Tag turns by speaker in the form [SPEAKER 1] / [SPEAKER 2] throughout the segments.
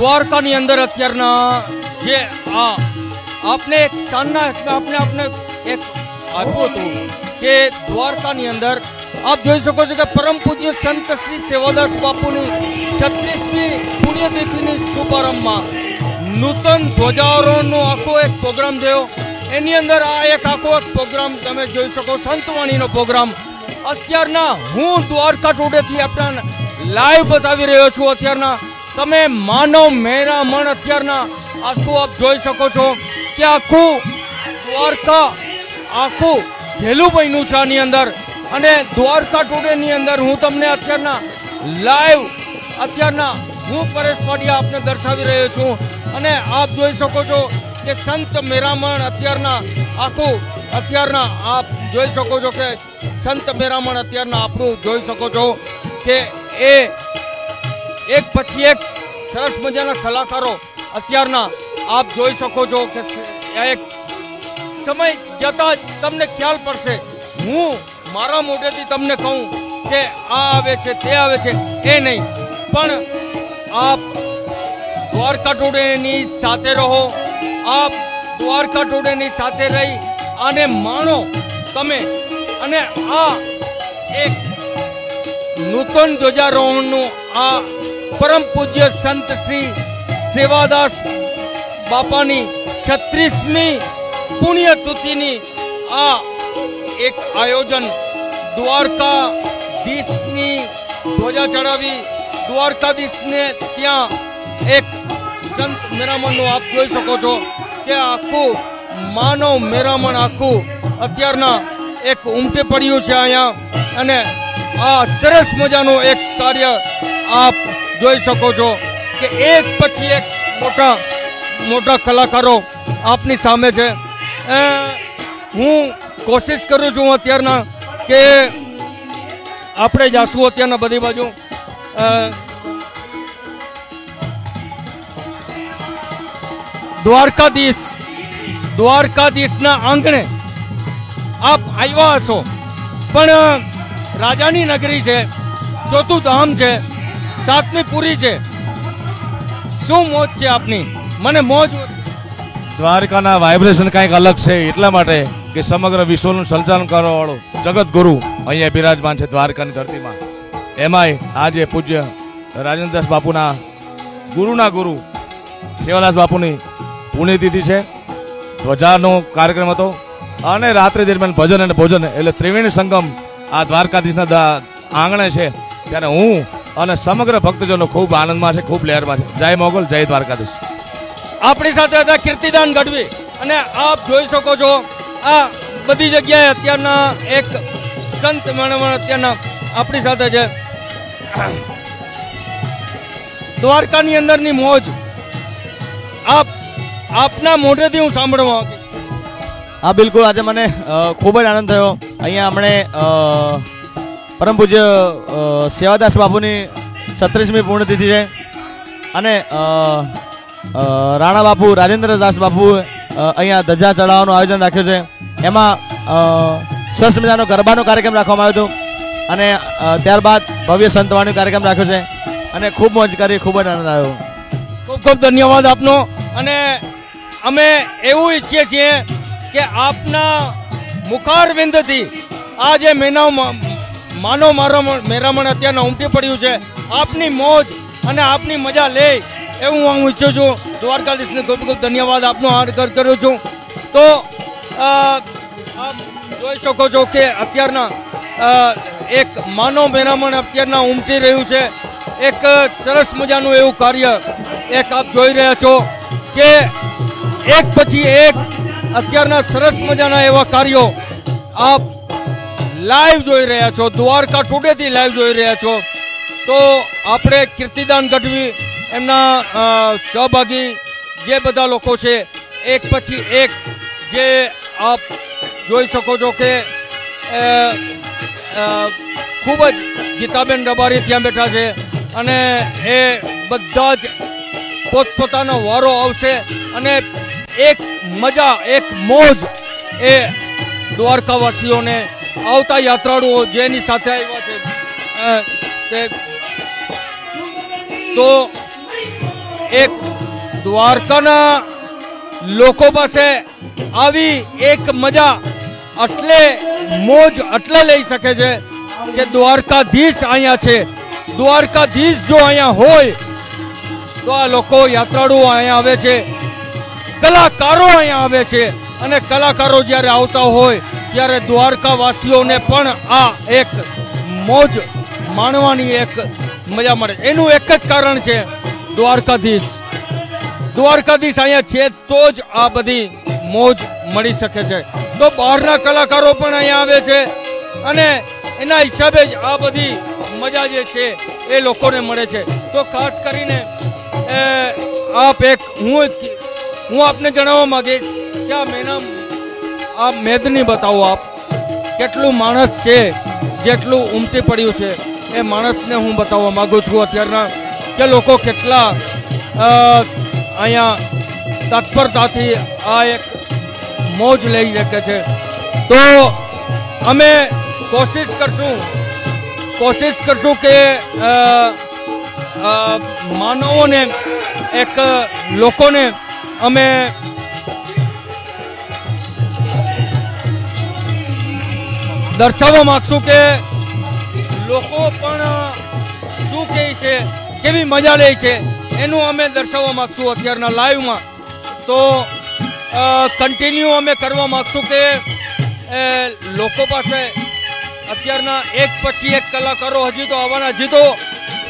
[SPEAKER 1] દ્વારકાની અંદર અત્યારના જે આ, આપને એક સાંજના આપને આપને એક આપ્યું હતું કે દ્વારકાની અંદર આપ જોઈ શકો છો કે પરમ પૂજ્ય સંત શ્રી સેવાદાસ બાપુની છત્રીસમી પુણ્યતિથિની શુભારંભમાં નૂતન ધ્વજારોહણનો આખો એક પ્રોગ્રામ થયો. એની અંદર આ એક આખો એક પ્રોગ્રામ તમે જોઈ શકો, સંતવાણીનો પ્રોગ્રામ. અત્યારના હું દ્વારકા ટુડેથી આપણા લાઈવ બતાવી રહ્યો છું. અત્યારના તમે માનવ મહેરામણ અત્યારના આખું આપ જોઈ શકો છો કે આખું દ્વારકા આખું ઘેલું બન્યું છે આની અંદર. અને દ્વારકા ટુડેની અંદર હું તમને અત્યારના લાઈવ અત્યારના હું પરેશ પાડિયા આપને દર્શાવી રહ્યો છું. અને આપ જોઈ શકો છો કે સંત મેરામણ અત્યારના આખું અત્યારના આપ જોઈ શકો છો કે સંત મેરામણ અત્યારના આપણું જોઈ શકો છો કે એ એક પછી એક સરસ મજાના કલાકારો અત્યારના આપ જોઈ શકો છો કે એક સમય જતા તમને ખ્યાલ પડશે. હું મારા મોઢેથી તમને કહું કે આ આવે છે, તે આવે છે, એ નહીં. પણ આપ દ્વારકા ટુડેની સાથે રહો, આપ દ્વારકા ટુડેની સાથે રહી અને માણો તમે અને આ એક નૂતન ધ્વજારોહણનું આ પરમ પૂજ્ય સંત શ્રી સેવાદાસ બાપાની છત્રીસમી પુણ્યતિથિની આ એક આયોજન દ્વારકા દીશની ધ્વજા ચડાવી દ્વારકાધીશને ત્યાં એક સંત મેરામણનું આપ જોઈ શકો છો કે આખું માનવ મેરામણ આખું અત્યારના એક ઉમટે પડ્યું છે અહીંયા. અને આ સરસ મજાનું એક કાર્ય આપ જોઈ શકો છો કે એક પછી એક મોટા મોટા કલાકારો આપની સામે છે. હું કોશિશ કરું છું અત્યારના કે આપણે જાશું અત્યારના બધી બાજુ. દ્વારકાધીશ, દ્વારકાધીશના આંગણે આપ આવ્યા હશો. પણ, રાજાની નગરી છે, ચોથું ધામ છે. સાતમી પુરી છે. શું મોજ છે આપની? મને મોજ
[SPEAKER 2] દ્વારકાના વાઇબ્રેશન કંઈક અલગ છે એટલા માટે કે સમગ્ર વિશ્વનું સંચાલન કરવા વાળો જગત ગુરુ અહીંયા બિરાજમાન છે દ્વારકાની ધરતીમાં. એમાંય આજે પૂજ્ય રાજેન્દ્રદાસ બાપુના ગુરુના ગુરુ સેવાદાસ બાપુની પુણ્યતિથિ છે. ધ્વજાનો કાર્યક્રમ હતો. અને રાત્રે દરમિયાન ભજન અને ભોજન એટલે ત્રિવેણી સંગમ આ દ્વારકાધીશના આંગણે છે. ત્યારે હું અને સમગ્ર ભક્તજનો ખૂબ આનંદમાં છે ખૂબ લહેરમાં છે. જય મોગલ જય દ્વારકાધીશ.
[SPEAKER 1] આપણી સાથે હતા કીર્તિદાન ગઢવી. અને આપ જોઈ શકો છો આ બધી જગ્યાએ અત્યારના એક સંત મણમણ અત્યારના આપણી સાથે છે. દ્વારકાની અંદરની મોજ. આપ આપના મોઢેથી હું સાંભળવા.
[SPEAKER 3] હા બિલકુલ. આજે મને ખૂબ જ આનંદ થયો. અહીંયા હમણે પરમ પૂજ્ય સેવાદાસ બાપુની છત્રીસમી પૂર્ણતિથિ છે. અને રાણા બાપુ, રાજેન્દ્રદાસ બાપુ અહીંયા ધજા ચડાવવાનું આયોજન રાખ્યું છે. એમાં સરસ મજાનો ગરબાનો કાર્યક્રમ રાખવામાં આવ્યો હતો. અને ત્યારબાદ ભવ્ય સંતવાણીનો કાર્યક્રમ રાખ્યો છે. અને ખૂબ મોજ કરી, ખૂબ જ આનંદ આવ્યો.
[SPEAKER 1] ખૂબ ખૂબ ધન્યવાદ આપનો. અને અમે એવું ઈચ્છીએ છીએ કે આપના મુખારવિંદથી આ જે મેનાવ માનવ મારામણ મેરામણ અત્યારના ઉમટી પડ્યું છે. આપની મોજ અને આપની મજા લે એવું હું ઈચ્છું છું. દ્વારકાધીશને ખૂબ ખૂબ ધન્યવાદ. આપનો હાર્દ કરું છું. તો આપ જોઈ શકો છો કે અત્યારના એક માનવ મેરામણ અત્યારના ઉમટી રહ્યું છે. એક સરસ મજાનું એવું કાર્ય એક આપ જોઈ રહ્યા છો કે એક પછી એક અત્યારના સરસ મજાના એવા કાર્યો આપ લાઈવ જોઈ રહ્યા છો. દ્વારકા ટુડેથી લાઈવ જોઈ રહ્યા છો. તો આપણે કીર્તિદાન ગઢવી એમના સહભાગી જે બધા લોકો છે, એક પછી એક જે આપ જોઈ શકો છો કે ખૂબ જ ગીતાબેન રબારી ત્યાં બેઠા છે અને એ બધા જ પોતપોતાનો વારો આવશે અને એક મજા, એક મોજ એ દ્વારકાવાસીઓને આવતા યાત્રાળુઓ જેની સાથે આવ્યા છે તો એક દ્વારકાના લોકો પાસે આવી એક મજા એટલે મોજ એટલે લઈ શકે છે કે દ્વારકાધીશ અહીંયા છે. દ્વારકાધીશ જો અહીંયા હોય, તો આ લોકો યાત્રાળુઓ અહીંયા આવે છે. કલાકારો અહીંયા આવે છે અને કલાકારો જ્યારે આવતા હોય ત્યારે દ્વારકાવાસીઓને પણ આ એક મોજ માણવાની એક મજા મળે. એનું એક જ કારણ છે દ્વારકાધીશ. દ્વારકાધીશ અહીંયા છે તો જ આ બધી મોજ મળી શકે છે. તો બહારના કલાકારો પણ અહીંયા આવે છે અને એના હિસાબે જ આ બધી મજા જે છે એ લોકોને મળે છે. તો ખાસ કરીને આપ એક હું હું આપને જણાવવા માંગીશ કે આ મેનામ આ મેદની બતાવો આપ. કેટલું માણસ છે, જેટલું ઉમટી પડ્યું છે, એ માણસને હું બતાવવા માગું છું અત્યારના કે લોકો કેટલા અહીંયા તત્પરતાથી આ એક મોજ લઈ શકે છે. તો અમે કોશિશ કરશું કોશિશ કરશું કે માનવોને, એક લોકોને અમે દર્શાવવા માગશું કે લોકો પણ શું કહે છે, કેવી મજા લે છે, એનું અમે દર્શાવવા માંગશું અત્યારના લાઈવમાં. તો કન્ટિન્યુ અમે કરવા માંગશું કે લોકો પાસે અત્યારના એક પછી એક કલાકારો હજી તો આવવાના, હજી તો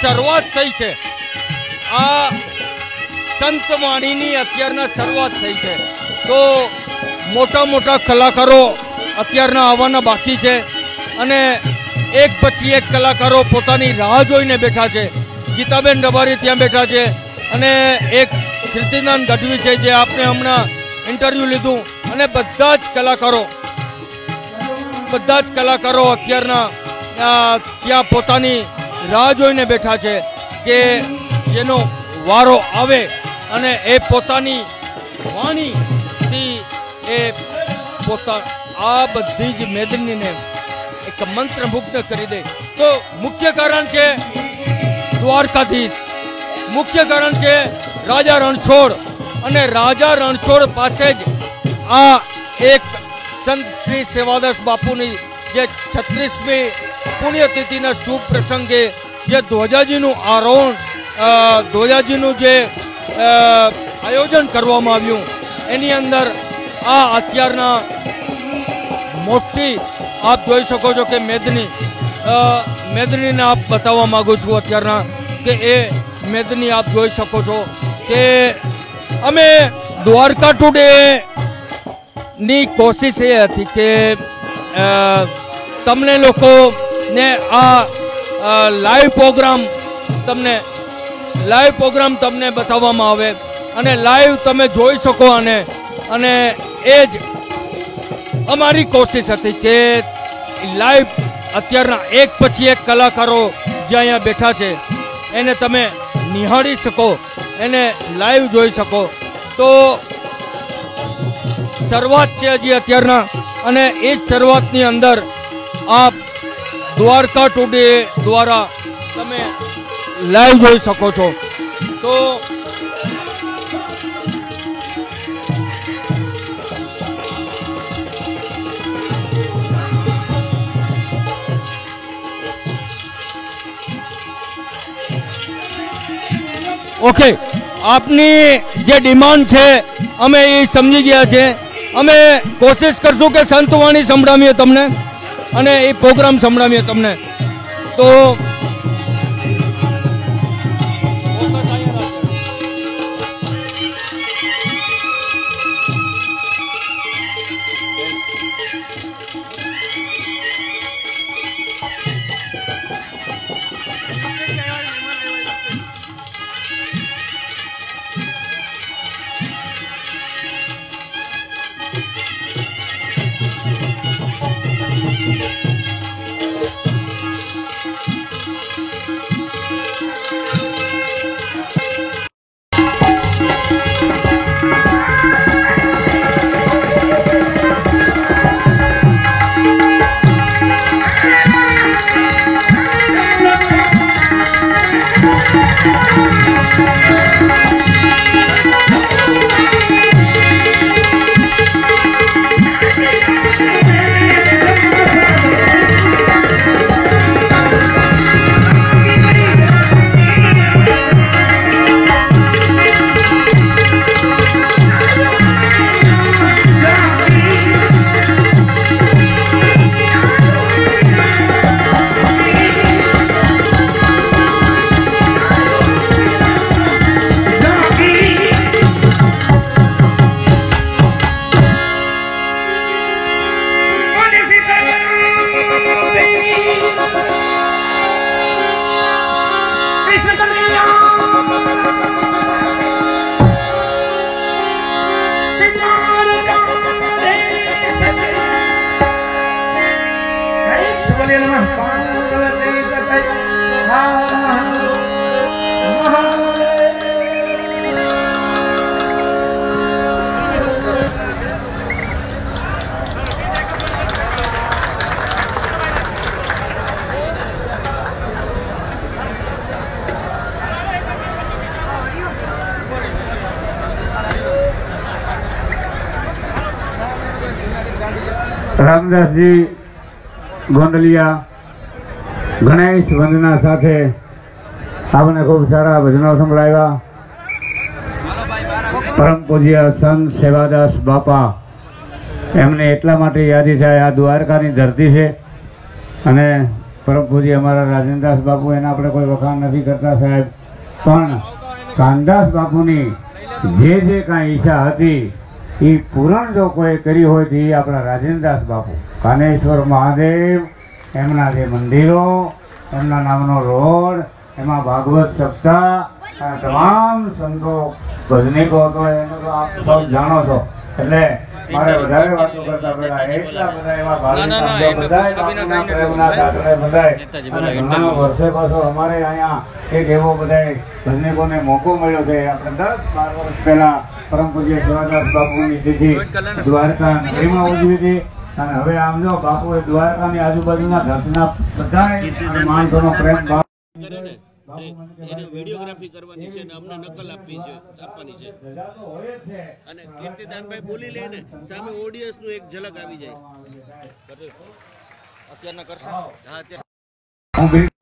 [SPEAKER 1] શરૂઆત થઈ છે. આ સંત વાણીની અત્યારના શરૂઆત થઈ છે. તો મોટા મોટા કલાકારો અત્યારના આવવાના બાકી છે. અને એક પછી એક કલાકારો પોતાની રાહ જોઈને બેઠા છે. ગીતાબેન રબારી ત્યાં બેઠા છે. અને એક કીર્તિદાન ગઢવી છે જે આપણે હમણાં ઇન્ટરવ્યૂ લીધું. અને બધા જ કલાકારો, બધા જ કલાકારો અત્યારના ત્યાં પોતાની રાહ જોઈને બેઠા છે કે જેનો વારો આવે અને એ પોતાની વાણીથી એ પોતા આ બધી જ મેદનીને એક મંત્રમુગ્ધ કરી દે. તો મુખ્ય કારણ છે દ્વારકાધીશ. મુખ્ય કારણ છે રાજા રણછોડ. અને રાજા રણછોડ પાસે જ આ એક સંત શ્રી સેવાદાસ બાપુની જે છત્રીસમી પુણ્યતિથિના શુભ પ્રસંગે જે ધ્વજાજીનું આરોહણ ધ્વજાજીનું જે આયોજન કરવામાં આવ્યું, એની અંદર આ અત્યારના મોટી આપ જોઈ શકો છો કે મેદની મેદનીને આપ બતાવવા માગું છું અત્યારના કે એ મેદની આપ જોઈ શકો છો કે અમે દ્વારકા ટુડે ની કોશિશ એ હતી કે તમને લોકોને આ લાઈવ પ્રોગ્રામ તમને, લાઈવ પ્રોગ્રામ તમને બતાવવામાં આવે અને લાઈવ તમે જોઈ શકો અને અને એ જ અમારી કોશિશ હતી કે લાઈવ અત્યારના એક પછી એક કલાકારો જે અહીંયા બેઠા છે, એને તમે નિહાળી શકો, એને લાઈવ જોઈ શકો. તો શરૂઆત છે હજી અત્યારના અને એ જ શરૂઆતની અંદર આપ દ્વારકા ટુડે દ્વારા તમે લાઈવ જોઈ શકો છો. તો ઓકે, આપની જે ડિમાન્ડ છે, અમે એ સમજી ગયા છે. અમે કોશિશ કરશું કે સંતવાણી સંભળાવીએ તમને અને એ પ્રોગ્રામ સંભળાવીએ તમને. તો
[SPEAKER 4] રામદાસજી ગોંડલિયા, ગણેશ વંદના સાથે આપણે ખૂબ સારા ભજનો સંભળાવ્યા. પરમ પૂજ્ય સંત સેવાદાસ બાપા, એમને એટલા માટે યાદી થાય, આ દ્વારકાની ધરતી છે. અને પરમ પૂજ્ય અમારા રાજેન્દ્રદાસ બાપુ, એના આપણે કોઈ વખાણ નથી કરતા સાહેબ. પણ કાનદાસ બાપુની જે જે કાંઈ ઈચ્છા હતી એ પૂરણ જો કોઈ કરી હોય તો આપણા રાજેન્દ્રદાસ બાપુ. કાનેશ્વર મહાદેવ, એમના જે મંદિરો, એમના નામનો રોડ, એમાં ભાગવત સપ્તાહ તમામ સંતો ભજનીકો હતો, એનો તો આપ સૌ જાણો છો. એટલે મારે વધારે વાતો કરતા પહેલા એટલા બધા એવા ભાવિક બધાય પ્રેમના
[SPEAKER 1] બોલાય.
[SPEAKER 4] બધાય અને ઘણા વર્ષે પાછો અમારે અહીંયા એક એવો બધાય ભજનીકોને મોકો મળ્યો છે આપણે દસ બાર વર્ષ પહેલા પરમ પૂજ્ય સેવાદાસ બાપુની તિથિ દ્વારકા નગરીમાં ઉજવી હતી અને હવે આમ જો બાપુએ દ્વારકાની આજુબાજુના ઘરના બધા માણસોનો પ્રેમ ભાવ
[SPEAKER 5] એને વિડીયોગ્રાફી કરવાની છે અને અમને નકલ આપવી છે આપવાની છે. અને કીર્તિદાનભાઈ બોલી લે ને સામે ઓડિયન્સનું એક ઝલક આવી જાય.
[SPEAKER 1] અત્યારના કરશે?
[SPEAKER 5] હા ત્યાં
[SPEAKER 4] હું બિલ-